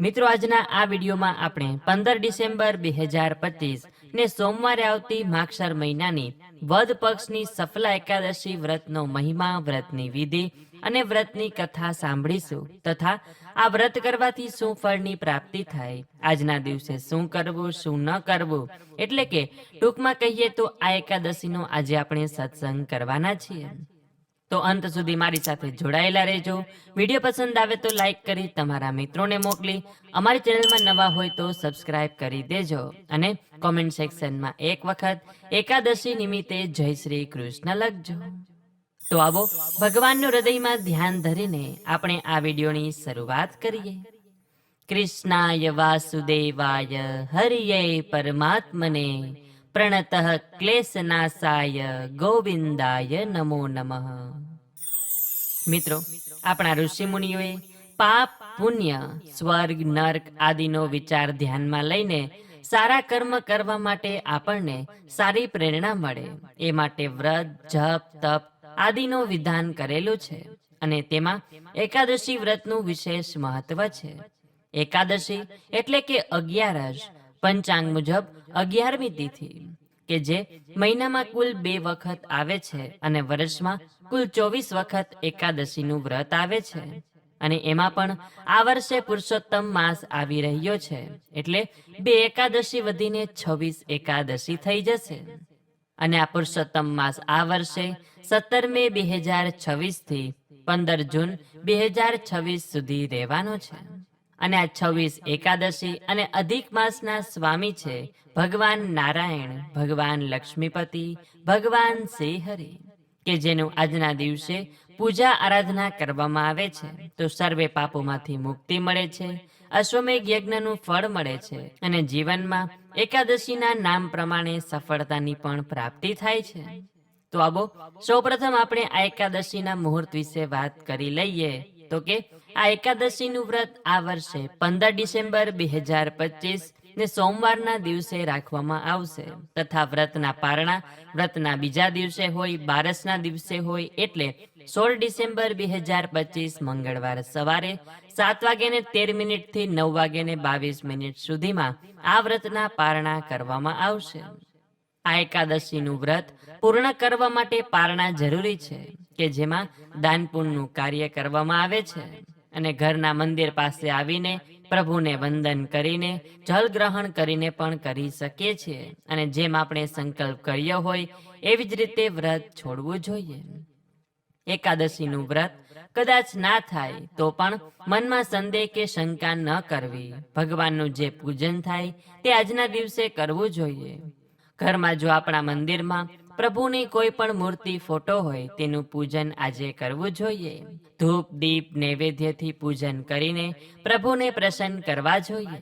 મિત્રો, આજના આ વિડીયોમાં આપણે પંદર ડિસેમ્બર બે હજાર પચીસ ને સોમવારે આવતી માક્ષર મહિનાની વદ પક્ષની સફલા એકાદશી વ્રતનો મહિમા, વ્રતની વિધિ અને વ્રતની કથા સાંભળીશું તથા આ વ્રત કરવાથી શું ફળની પ્રાપ્તિ થાય, આજના દિવસે શું કરવું, શું ન કરવું? એટલે કે ટૂંકમાં કહીએ તો આ એકાદશીનો આજે આપણે સત્સંગ કરવાના છીએ. તો અંત સુધી મારી સાથે જોડાયેલા રહેજો. વીડિયો પસંદ આવે તો લાઈક કરી તમારા મિત્રોને મોકલી. અમારી ચેનલમાં નવા હોય તો સબસ્ક્રાઇબ કરી દેજો અને કોમેન્ટ સેક્શનમાં એક વખત એકાદશી નિમિત્તે જય શ્રી કૃષ્ણ લખજો. તો આવો ભગવાનનું હૃદયમાં ધ્યાન ધરીને આપણે આ વિડીયોની શરૂઆત કરીએ. કૃષ્ણાય વાસુદેવાય હરિયે પરમાત્મને પ્રણત ક્લેશનાશાય ગોવિંદાય નમો નમઃ મિત્રો આપણા ઋષિમુનિઓએ પાપ પુણ્ય સ્વર્ગ નર્ક આદિનો વિચાર ધ્યાનમાં લઈને સારા કર્મ કરવા માટે આપણને સારી પ્રેરણા મળે એ માટે વ્રત જપ તપ આદિનો વિધાન કરેલું છે અને તેમાં એકાદશી વ્રતનું વિશેષ મહત્વ છે એકાદશી એટલે કે અગિયારસ પંચાંગ મુજબ અગિયારમી તિથિ, કે જે મહિનામાં કુલ બે વખત આવે છે અને વર્ષમાં કુલ ચોવીસ વખત એકાદશીનું વ્રત આવે છે. અને એમાં પણ આ વર્ષે પુરુષોત્તમ માસ આવી રહ્યો છે, એટલે બે એકાદશી વધીને છવ્વીસ એકાદશી થઈ જશે. અને આ પુરુષોત્તમ માસ આ વર્ષે સત્તર મે બે હજાર છવ્વીસથી પંદર જૂન બે હજાર છવ્વીસ સુધી રહેવાનો છે. અને આ છવ્વીસ એકાદશી અને અધિક માસના સ્વામી છે, ભગવાન નારાયણ, ભગવાન લક્ષ્મીપતિ, ભગવાન શ્રીહરિ, કે જેનું આજના દિવસે પૂજા આરાધના કરવામાં આવે છે. તો સર્વે પાપોમાંથી મુક્તિ મળે છે, અશ્વમેઘ યજ્ઞનું ફળ મળે છે અને જીવનમાં એકાદશીના નામ પ્રમાણે સફળતાની પણ પ્રાપ્તિ થાય છે. તો આવો સૌપ્રથમ આપણે આ એકાદશીના મુહૂર્ત વિશે વાત કરી લઈએ. તો કે આ એકાદશીનું વ્રત આ વર્ષે પંદર ડિસેમ્બર બે હજાર પચીસ ને સોમવારના દિવસે રાખવામાં આવશે. તથા વ્રતના પારણા વ્રતના બીજા દિવસે હોય, બારસના દિવસે હોય એટલે સોળ ડિસેમ્બર બે હજાર પચીસ મંગળવાર સવારે સાત વાગે ને તેર મિનિટથી નવ વાગ્યાને બાવીસ મિનિટ સુધીમાં આ વ્રતના પારણા કરવામાં આવશે. આ એકાદશીનું વ્રત પૂર્ણ કરવા માટે પારણા જરૂરી છે કે જેમાં દાન પુણ્યનું કાર્ય કરવામાં આવે છે. અને ઘરના મંદિર પાસે આવીને પ્રભુને વંદન કરીને, જલ ગ્રહણ કરીને પણ કરી શકીએ છીએ અને જેમ આપણે સંકલ્પ કર્યો હોય, એવી જ રીતે વ્રત છોડવું જોઈએ. એકાદશીનું વ્રત કદાચ ના થાય, તો પણ મનમાં સંદેહ કે શંકા ન કરવી. ભગવાનનું જે પૂજન થાય, તે આજના દિવસે કરવું જોઈએ. ઘરમાં જો આપણા મંદિરમાં પ્રભુની કોઈ પણ મૂર્તિ ફોટો હોય, તેનું પૂજન આજે કરવું જોઈએ. ધૂપ, દીપ, નૈવેદ્યથી પૂજન કરીને પ્રભુને પ્રસન્ન કરવા જોઈએ.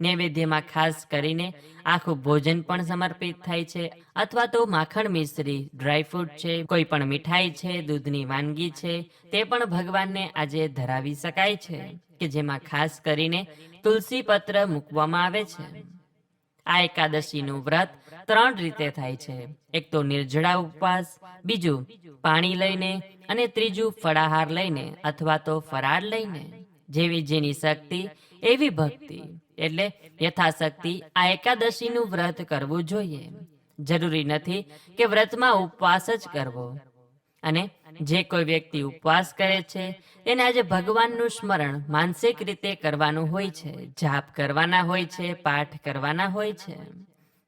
નૈવેદ્યમાં ખાસ કરીને આખું ભોજન પણ સમર્પિત થાય છે, અથવા તો માખણ મિશ્રી ડ્રાયફ્રૂટ છે, કોઈ પણ મીઠાઈ છે, દૂધની વાનગી છે, તે પણ ભગવાનને આજે ધરાવી શકાય છે, કે જેમાં ખાસ કરીને તુલસી પત્ર મૂકવામાં આવે છે. આ એકાદશીનું વ્રત ત્રણ રીતે થાય છે. એક તો નિર્જળા ઉપવાસ, બીજું પાણી લઈને અને ત્રીજું ફળાહાર લઈને અથવા તો ફરાર લઈને. જેવી જેની શક્તિ, એવી ભક્તિ. એટલે યથાશક્તિ આ એકાદશીનું વ્રત કરવું જોઈએ. જરૂરી નથી કે વ્રતમાં ઉપવાસ જ કરવો. અને જે કોઈ વ્યક્તિ ઉપવાસ કરે છે તેને આજે ભગવાનનું સ્મરણ માનસિક રીતે કરવાનું હોય છે. જાપ કરવાના હોય છે, પાઠ કરવાના હોય છે.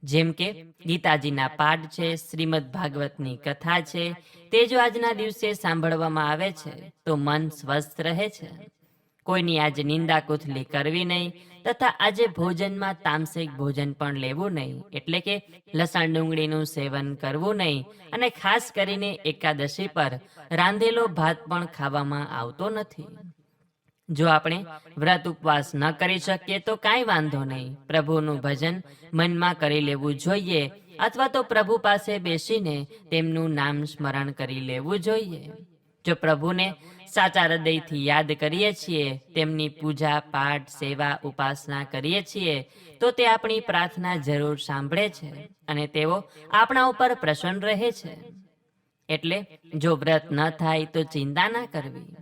જેમ કે ગીતાજીના પાઠ છે, શ્રીમદ ભાગવતની કથા છે, તે જો આજના દિવસે સાંભળવામાં આવે છે, તો મન સ્વસ્થ રહે છે. કોઈની આજે નિંદા કુથલી કરવી નહીં, તથા આજે ભોજનમાં તામસિક ભોજન પણ લેવું નહીં, એટલે કે લસણ ડુંગળીનું સેવન કરવું નહીં, અને ખાસ કરીને એકાદશી પર રાંધેલો ભાત પણ ખાવામાં આવતો નથી. જો આપણે વ્રત ઉપવાસ ન કરી શકીએ તો કાંઈ વાંધો નહીં. પ્રભુનું ભજન મનમાં કરી લેવું જોઈએ અથવા તો પ્રભુ પાસે બેસીને તેમનું નામ સ્મરણ કરી લેવું જોઈએ. જો પ્રભુને સાચા હૃદયથી યાદ કરીએ છીએ, તેમની પૂજા, પાઠ, સેવા, ઉપાસના કરીએ છીએ, તો તે આપણી પ્રાર્થના જરૂર સાંભળે છે અને તેઓ આપણા ઉપર પ્રસન્ન રહે છે. એટલે જો વ્રત ન થાય તો ચિંતા ના કરવી.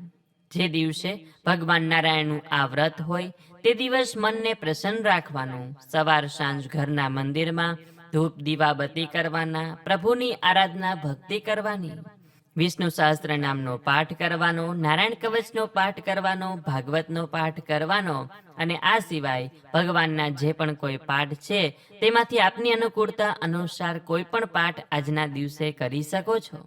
જે દિવસે ભગવાન નારાયણનું આ વ્રત હોય, તે દિવસ મનને પ્રસન્ન રાખવાનું. સવાર સાંજ ઘરના મંદિરમાં ધૂપ દીવાબત્તી કરવાના, પ્રભુની આરાધના ભક્તિ કરવાની. વિષ્ણુ સહસ્ત્ર નામનો પાઠ કરવાનો, નારાયણ કવચનો પાઠ કરવાનો, ભાગવતનો પાઠ કરવાનો અને આ સિવાય ભગવાનના જે પણ કોઈ પાઠ છે, તેમાંથી આપની અનુકૂળતા અનુસાર કોઈ પણ પાઠ આજના દિવસે કરી શકો છો.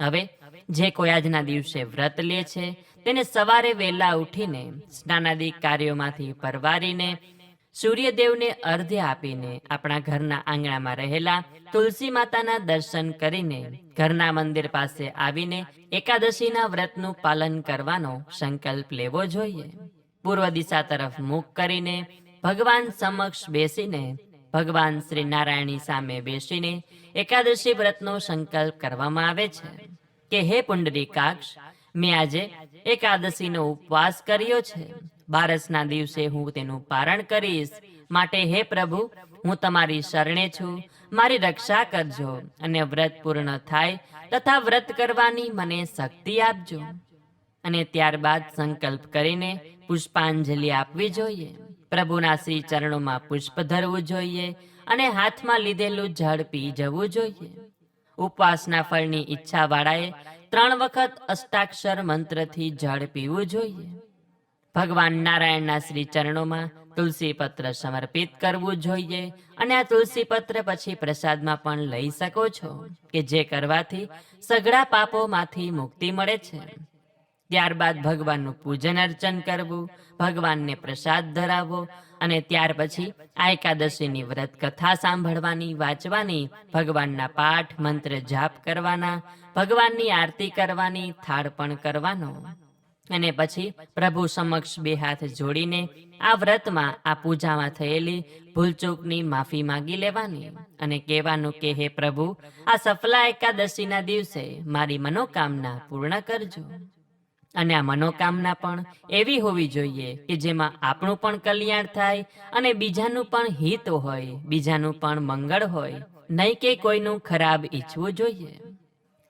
હવે જે કોઈ આજના દિવસે વ્રત લે છે, તેને સવારે વહેલા ઉઠીને સ્નાનાદિ કાર્યોમાંથી પરવારીને સૂર્યદેવને અર્ધ્ય આપીને આપણા ઘરના આંગણામાં રહેલા તુલસી માતાના દર્શન કરીને ઘરના મંદિર પાસે આવીને એકાદશીના વ્રતનું પાલન કરવાનો સંકલ્પ લેવો જોઈએ. પૂર્વ દિશા તરફ મુખ કરીને ભગવાન સમક્ષ બેસીને ભગવાન શ્રી નારાયણની સામે બેસીને એકાદશી વ્રતનો સંકલ્પ કરવામાં આવે છે કે હે પુંડરીકાક્ષ, મેં આજે એકાદશીનો ઉપવાસ કર્યો છે. બારસના દિવસે હું તેનું પારણ કરીશ. માટે હે પ્રભુ, હું તમારી શરણે છું. મારી રક્ષા કરજો અને વ્રત પૂર્ણ થાય તથા વ્રત કરવાની મને શક્તિ આપજો. અને ત્યારબાદ સંકલ્પ કરીને પુષ્પાંજલિ આપવી જોઈએ. પ્રભુના શ્રી ચરણોમાં પુષ્પ ધરવું જોઈએ અને હાથમાં લીધેલું જળ જવું જોઈએ. ઉપવાસના ફળની ઈચ્છા વાળાએ ત્રણ વખત અષ્ટાક્ષર મંત્રથી જળ પીવું જોઈએ. ભગવાન નારાયણના શ્રી ચરણોમાં તુલસી પત્ર સમર્પિત કરવું જોઈએ અને આ તુલસી પત્ર પછી પ્રસાદમાં પણ લઈ શકો છો કે જે કરવાથી સઘળા પાપોમાંથી મુક્તિ મળે છે. ત્યારબાદ ભગવાનનું પૂજન અર્ચન કરવું, ભગવાનને પ્રસાદ ધરાવવો અને ત્યાર પછી આ એકાદશીની વ્રત કથા સાંભળવાની, વાંચવાની, ભગવાનના પાઠ, મંત્ર જાપ કરવાના, ભગવાનની આરતી કરવાની, થાળપણ કરવાનો. અને પછી પ્રભુ સમક્ષ બે હાથ જોડીને આ વ્રતમાં, આ પૂજામાં થયેલી ભૂલચૂકની માફી માંગી લેવાની અને કહેવાનું કે, હે પ્રભુ, આ સફલા એકાદશીના દિવસે મારી મનોકામના પૂર્ણ કરજો. અને આ મનોકામના પણ એવી હોવી જોઈએ કે જેમાં આપણું પણ કલ્યાણ થાય અને બીજાનું પણ હિત હોય, બીજાનું પણ મંગળ હોય. નહીં કે કોઈનું ખરાબ ઈચ્છવું જોઈએ.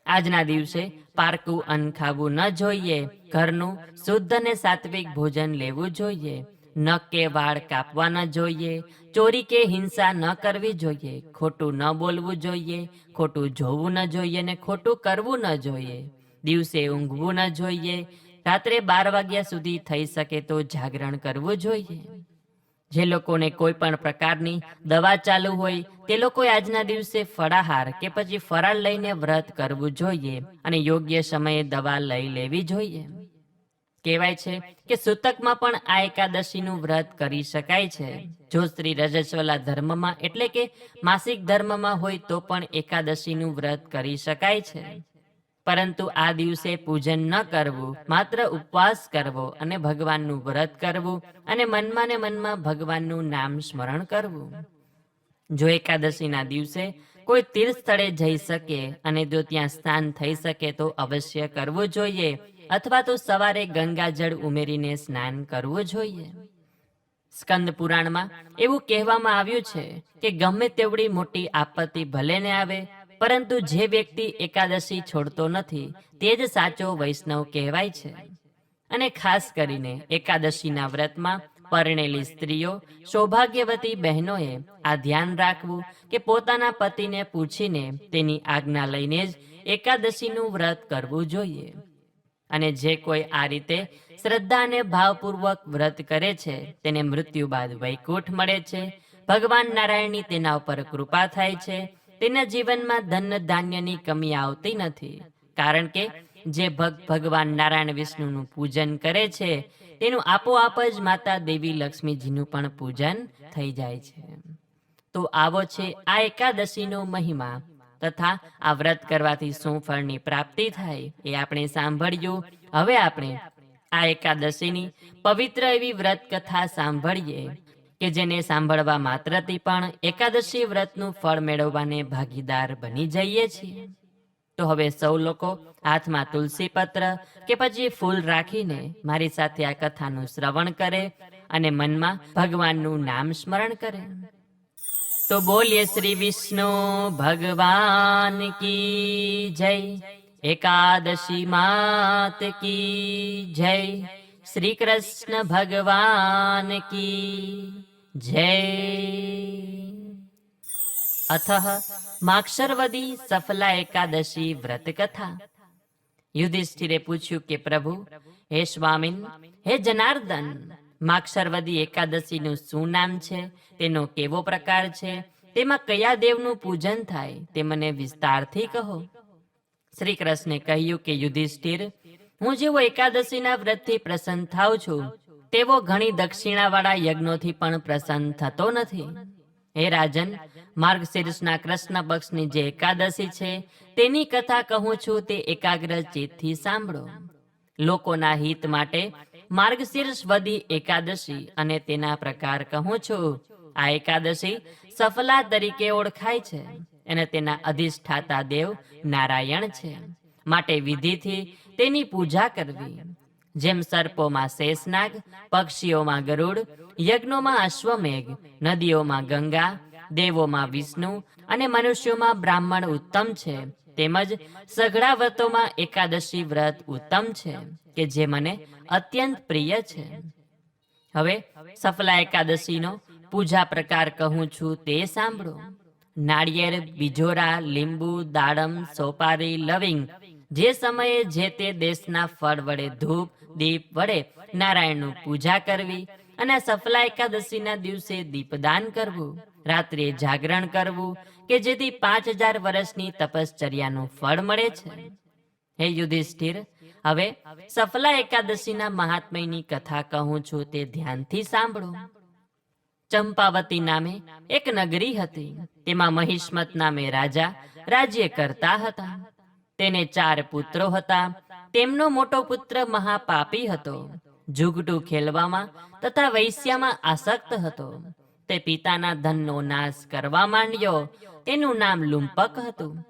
આજના દિવસે પારકું અન્ન ખાવું ન જોઈએ. ઘરનું શુદ્ધ અને સાત્વિક ભોજન લેવું જોઈએ. નખ કે વાળ કાપવા ન જોઈએ. ચોરી કે હિંસા ન કરવી જોઈએ. ખોટું ન બોલવું જોઈએ. ખોટું જોવું ન જોઈએ ને ખોટું કરવું ન જોઈએ. દિવસે ઊંઘવું ન જોઈએ, રાત્રે બાર વાગ્યા સુધી થઈ શકે તો જાગરણ કરવું જોઈએ. જે લોકોને કોઈ પણ પ્રકારની દવા ચાલુ હોય, તે લોકોએ આજના દિવસે ફળાહાર કે પછી ફરાળ લઈને વ્રત કરવું જોઈએ અને યોગ્ય સમયે દવા લઈ લેવી જોઈએ. કહેવાય છે કે સૂતકમાં પણ આ એકાદશીનું વ્રત કરી શકાય છે. જો સ્ત્રી રજસ્વલા ધર્મમાં, એટલે કે માસિક ધર્મમાં હોય, તો પણ એકાદશીનું વ્રત કરી શકાય છે. પરંતુ આ દિવસે પૂજન ન કરવું, માત્ર ઉપવાસ કરવો અને ભગવાનનું વ્રત કરવું અને મનમાં ને મનમાં ભગવાનનું નામ સ્મરણ કરવું. જો એકાદશીના દિવસે કોઈ તીર્થ સ્થળે જઈ શકે અને જો ત્યાં સ્નાન થઈ શકે તો અવશ્ય કરવું જોઈએ અથવા તો સવારે ગંગાજળ ઉમેરીને સ્નાન કરવું જોઈએ. સ્કંદ પુરાણમાં એવું કહેવામાં આવ્યું છે કે ગમે તેવડી મોટી આપત્તિ ભલે ને આવે પરંતુ જે વ્યક્તિ એકાદશી છોડતો નથી, તે જ સાચો વૈષ્ણવ કહેવાય છે. અને ખાસ કરીને એકાદશીના વ્રતમાં પરણેલી સ્ત્રીઓ, સૌભાગ્યવતી બહેનોએ આ ધ્યાન રાખવું કે પોતાના પતિને પૂછીને તેની આજ્ઞા લઈને જ એકાદશીનું વ્રત કરવું જોઈએ. અને જે કોઈ આ રીતે શ્રદ્ધા અને ભાવપૂર્વક વ્રત કરે છે, તેને મૃત્યુ બાદ વૈકુંઠ મળે છે. ભગવાન નારાયણની તેના ઉપર કૃપા થાય છે. તેના જીવનમાં ધન ધાન્યની કમી આવતી નથી. કારણ કે જે ભક્ત ભગવાન નારાયણ વિષ્ણુનું પૂજન કરે છે, તેનું આપોઆપ જ માતા દેવી લક્ષ્મીજીનું પણ પૂજન થઈ જાય છે. તો આવો છે આ એકાદશીનો મહિમા તથા આ વ્રત કરવાથી શું ફળની પ્રાપ્તિ થાય એ આપણે સાંભળ્યું. હવે આપણે આ એકાદશીની પવિત્ર એવી વ્રત કથા સાંભળીએ. કે જેને સાંભળવા માત્રથી પણ એકાદશી વ્રતનું ફળ મેળવવાને ભાગીદાર બની જઈએ છીએ. તો હવે સૌ લોકો હાથમાં તુલસી પત્ર કે પછી ફૂલ રાખીને મારી સાથે આ કથાનું શ્રવણ કરે અને મનમાં ભગવાનનું નામ સ્મરણ કરે. તો બોલીએ શ્રી વિષ્ણુ, ભગવાન કી જય. એકાદશી માત કી જય. શ્રી કૃષ્ણ ભગવાન કી જય અથ માક્ષરવદી સફલા એકાદશી વ્રત કથા યુધિષ્ઠિરે પૂછ્યું કે પ્રભુ હે સ્વામિન હે જનાર્દન માક્ષરવદી એકાદશીનું શું નામ છે? તેનો કેવો પ્રકાર છે? તેમાં કયા દેવનું પૂજન થાય? તે મને વિસ્તારથી કહો. શ્રી કૃષ્ણે કહ્યું કે યુધિષ્ઠિર હું જેવો એકાદશીના વ્રતથી પ્રસન્ન થાઉં છું, તેવો ઘણી દક્ષિણાવાળા યજ્ઞોથી પણ પ્રસન્ન થતો નથી. હે રાજન, માર્ગશીર્ષના કૃષ્ણ પક્ષની જે એકાદશી છે, તેની કથા કહું છું તે એકાગ્ર ચિત્તથી સાંભળો. લોકોના હિત માટે માર્ગશીર્ષ વદી એકાદશી અને તેના પ્રકાર કહું છું. આ એકાદશી સફલા તરીકે ઓળખાય છે અને તેના અધિષ્ઠાતા દેવ નારાયણ છે. માટે વિધિથી તેની પૂજા કરવી. જેમ સર્પોમાં શેષનાગ, પક્ષીઓમાં ગરુડ, યજ્ઞોમાં અશ્વમેઘ, નદીઓમાં ગંગા, દેવોમાં વિષ્ણુ અને મનુષ્યોમાં બ્રાહ્મણ ઉત્તમ છે, તેમજ સઘળા વ્રતોમાં એકાદશી વ્રત ઉત્તમ છે, કે જે મને અત્યંત પ્રિય છે. હવે સફલા એકાદશીનો પૂજા પ્રકાર કહું છું તે સાંભળો. નાળિયેર, બીજોરા, લીંબુ, દાડમ, સોપારી, લવિંગ જે સમયે જે તે દેશના ફળ વડે ધૂપ, દીપ વડે નારાયણનું પૂજા કરવી અને સફલા એકાદશીના દિવસે દીપદાન કરવું, રાત્રે જાગરણ કરવું કે જેથી પાંચ હજાર વર્ષની તપશ્ચર્યાનું ફળ મળે છે. હે યુધિષ્ઠિર, હવે સફલા એકાદશીના મહાત્મયની કથા કહું છું તે ધ્યાનથી સાંભળો. ચંપાવતી નામે એક નગરી હતી. તેમાં મહિષ્મત નામે રાજા રાજ્ય કરતા હતા. તેને ચાર પુત્રો હતા. તેમનો મોટો પુત્ર મહાપાપી હતો. જુગટું ખેલવામાં તથા વૈશ્યામાં આસક્ત હતો. તે પિતાના ધનનો નાશ કરવા માંડ્યો. તેનું નામ લુંપક હતું.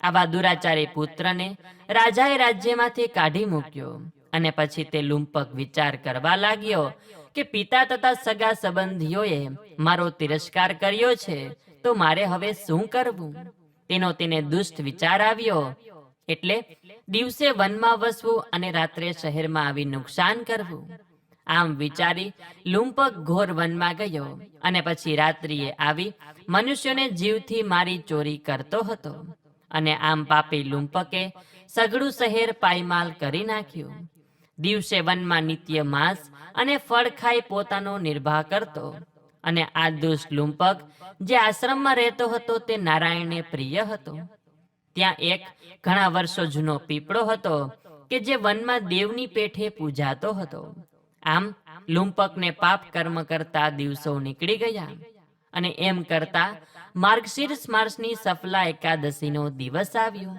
આવા દુરાચારી પુત્રને રાજાએ રાજ્યમાંથી કાઢી મૂક્યો અને પછી તે લુંપક વિચાર કરવા લાગ્યો કે પિતા તથા સગા સંબંધીઓએ મારો તિરસ્કાર કર્યો છે, તો મારે હવે શું કરવું? તેનો તેને દુષ્ટ વિચાર આવ્યો. એટલે દિવસે વનમાં વસવું અને રાત્રે શહેરમાં આવી નુકસાન કરવું. આમ વિચારી લુંપક ઘોર વનમાં ગયો અને પછી રાત્રિએ આવી મનુષ્યને જીવથી મારી ચોરી કરતો હતો. અને આમ પાપી લુંપકે સઘળું શહેર પાયમાલ કરી નાખ્યું. દિવસે વનમાં નિત્ય માંસ અને ફળ ખાઈ પોતાનો નિર્વાહ કરતો. અને આ દુષ્ટ લુંપક જે આશ્રમમાં રહેતો હતો તે નારાયણને પ્રિય હતો. ત્યાં એક ઘણા વર્ષો જૂનો પીપળો હતો કે જે વનમાં દેવની પેઠે પૂજાતો હતો. આમ લુંપકને પાપ કર્મ કરતા દિવસો નીકળી ગયા અને એમ કરતા માર્ગશીર્ષ માર્સની સફલા એકાદશીનો દિવસ આવ્યો.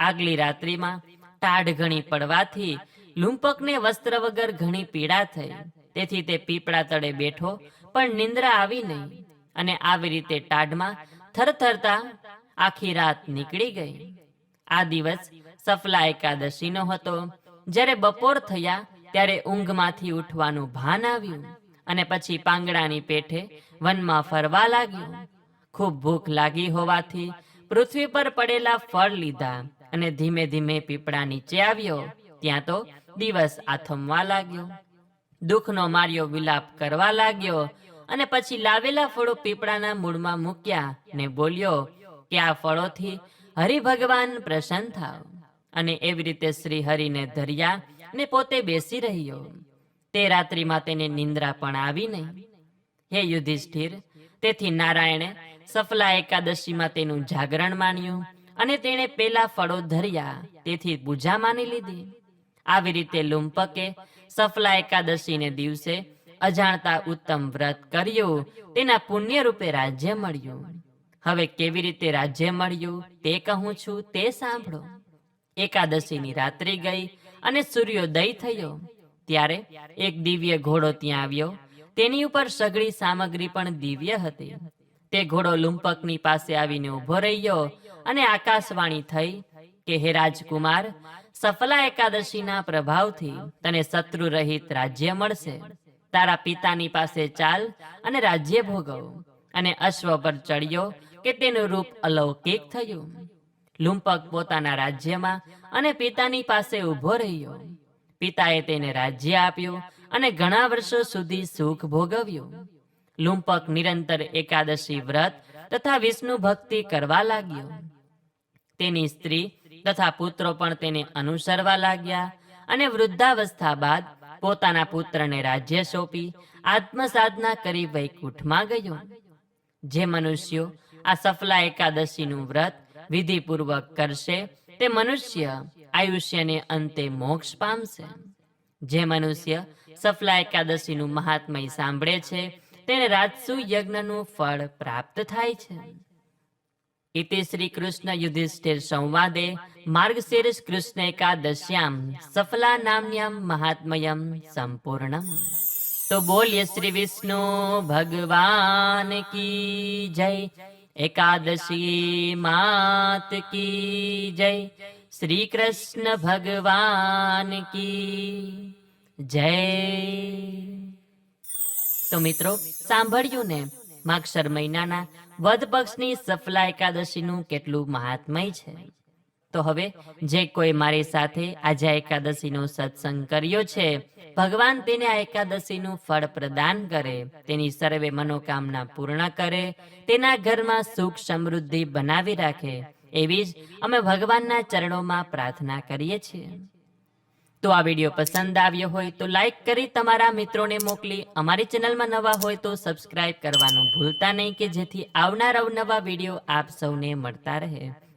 આગલી રાત્રિમાં ટાઢ ઘણી પડવાથી લુંપકને વસ્ત્ર વગર ઘણી પીડા થઈ. તેથી તે પીપળા તળે બેઠો પણ નિંદ્રા આવી નહીં અને આવી રીતે ટાઢમાં થરથરતા આખી રાત નીકળી ગઈ. આ દિવસ સફલા એકાદશીનો હતો. જ્યારે બપોર થયા, ત્યારે ઊંઘમાંથી ઉઠવાનું ભાન આવ્યું અને પછી પાંગડાની પેઠે વનમાં ફરવા લાગ્યો. ખૂબ ભૂખ લાગી હોવાથી પૃથ્વી પર પડેલા ફળ લીધા અને ધીમે ધીમે પીપળા નીચે આવ્યો. ત્યાં તો દિવસ આથમવા લાગ્યો. દુઃખનો માર્યો વિલાપ કરવા લાગ્યો અને પછી લાવેલા ફળો પીપળાના મૂળમાં મૂક્યા ને બોલ્યો કે આ ફળોથી હરિ ભગવાન પ્રસન્ન થાવ. અને એવી રીતે શ્રી હરિને ધર્યા ને પોતે બેસી રહ્યો. તે રાત્રિમાં તેને નિંદ્રા પણ આવી નહીં. હે યુધિષ્ઠિર, તેથી નારાયણે સફલા એકાદશીમાં તેનું જાગરણ માન્યું અને તેણે પેલા ફળો ધર્યા, તેથી પૂજા માની લીધી. આવી રીતે લુંપકે સફલા એકાદશીને દિવસે અજાણતા ઉત્તમ વ્રત કર્યું, તેના પુણ્ય રૂપે રાજ્ય મળ્યું. હવે કેવી રીતે રાજ્ય મળ્યું તે કહું છું, તે સાંભળો. એકાદશીની રાત્રિ ગઈ અને સૂર્યોદય થયો. ત્યારે એક દિવ્ય ઘોડો ત્યાં આવ્યો. તેની ઉપર સઘળી સામગ્રી પણ દિવ્ય હતી. તે ઘોડો લુંપકની પાસે આવીને ઊભો રહ્યો અને આકાશવાણી થઈ કે, હે રાજકુમાર, સફલા એકાદશીના પ્રભાવથી તને શત્રુ રહિત રાજ્ય મળશે. તારા પિતાની પાસે ચાલ અને રાજ્ય ભોગવ. અને અશ્વ પર ચડ્યો કે તેનું રૂપ અલૌકિક થયું. લુંપક પોતાના રાજ્યમાં અને પિતાની પાસે ઊભો રહ્યો. પિતાએ તેને રાજ્ય આપ્યું અને ઘણા વર્ષો સુધી સુખ ભોગવ્યું. લુંપક નિરંતર એકાદશી વ્રત તથા વિષ્ણુ ભક્તિ કરવા લાગ્યો. તેની સ્ત્રી તથા પુત્રો પણ તેને અનુસરવા લાગ્યા અને વૃદ્ધાવસ્થા બાદ પોતાના પુત્રને રાજ્ય સોંપી, આત્મસાધના કરી વૈકુંઠમાં ગયો. જે મનુષ્યો આ સફલા એકાદશીનું વ્રત વિધિપૂર્વક કરશે તે મનુષ્ય આયુષ્યને અંતે મોક્ષ પામશે. જે મનુષ્ય સફલા એકાદશીનું મહાત્મય સાંભળે છે, તેને રાજસુ યજ્ઞનું ફળ પ્રાપ્ત થાય છે. ઇતિ શ્રી કૃષ્ણ યુધિષ્ઠિર સંવાદે માર્ગશીર્ષ કૃષ્ણ એકાદશ્યામ સફલા નામ્યામ મહાત્મયમ સંપૂર્ણમ. તો બોલ્ય શ્રી વિષ્ણુ ભગવાન કી જય. એકાદશી માત કી જય શ્રી કૃષ્ણ ભગવાન કી જય તો મિત્રો સાંભળ્યું ને માગશર મહિનાના વધ પક્ષની સફલા એકાદશીનું કેટલું મહાત્મય છે તો હવે જે કોઈ મારી સાથે આજે એકાદશીનો સત્સંગ કર્યો છે, ભગવાન તેને આ એકાદશીનું ફળ પ્રદાન કરે, તેની સર્વે મનોકામના પૂર્ણ કરે, તેના ઘરમાં સુખ સમૃદ્ધિ બનાવી રાખે, એવી જ અમે ભગવાનના ચરણોમાં પ્રાર્થના કરીએ છીએ. તો આ વીડિયો પસંદ આવ્યો હોય તો લાઈક કરી તમારા મિત્રોને મોકલી, અમારી ચેનલમાં નવા હોય તો સબસ્ક્રાઇબ કરવાનું ભૂલતા નહીં કે જેથી આવનાર અવનવા વીડિયો આપ સૌને મળતા રહે.